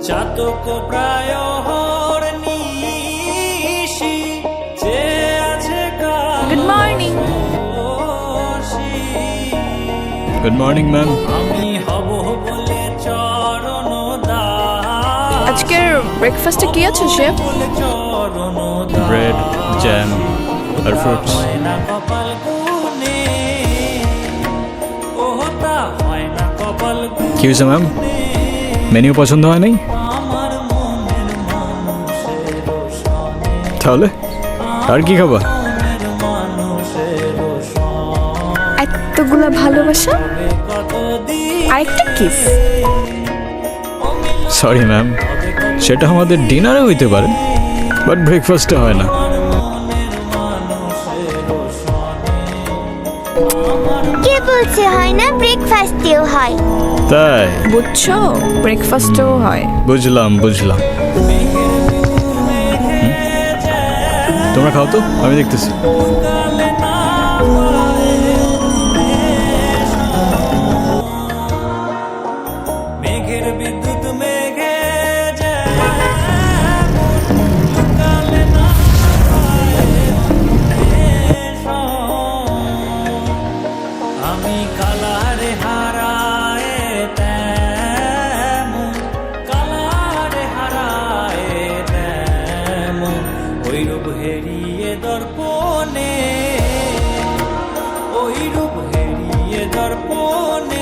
চাতক প্রায় নিশি যে আছে good morning good morning ma'am আমি হব বলে চরণ আজকের ব্রেকফাস্টে কি আছে শেফ বলে চরণ দাস ব্রেড জ্যাম আর ফ্রুটস কি হয়েছে ম্যাম মেনিউ পছন্দ হয় নাই? তাহলে আর কি খাবা? এতগুলা ভালোবাসা? আরেকটা কিস। সরি ম্যাম সেটা আমাদের ডিনারে হইতে পারে বাট ব্রেকফাস্টে হয় না। কে বলছে হয় না ব্রেকফাস্টেও হয়? তাই? বুঝছ? ব্রেকফাস্টও হয়। বুঝলাম বুঝলাম। তোমরা খাও তো আমি দেখতেছি। মেঘের বিদ্যুৎ মেঘ আমি কালার হারায় কালার হারায় দর্পণে ওই রূপ হেরিয়ে দর্পণে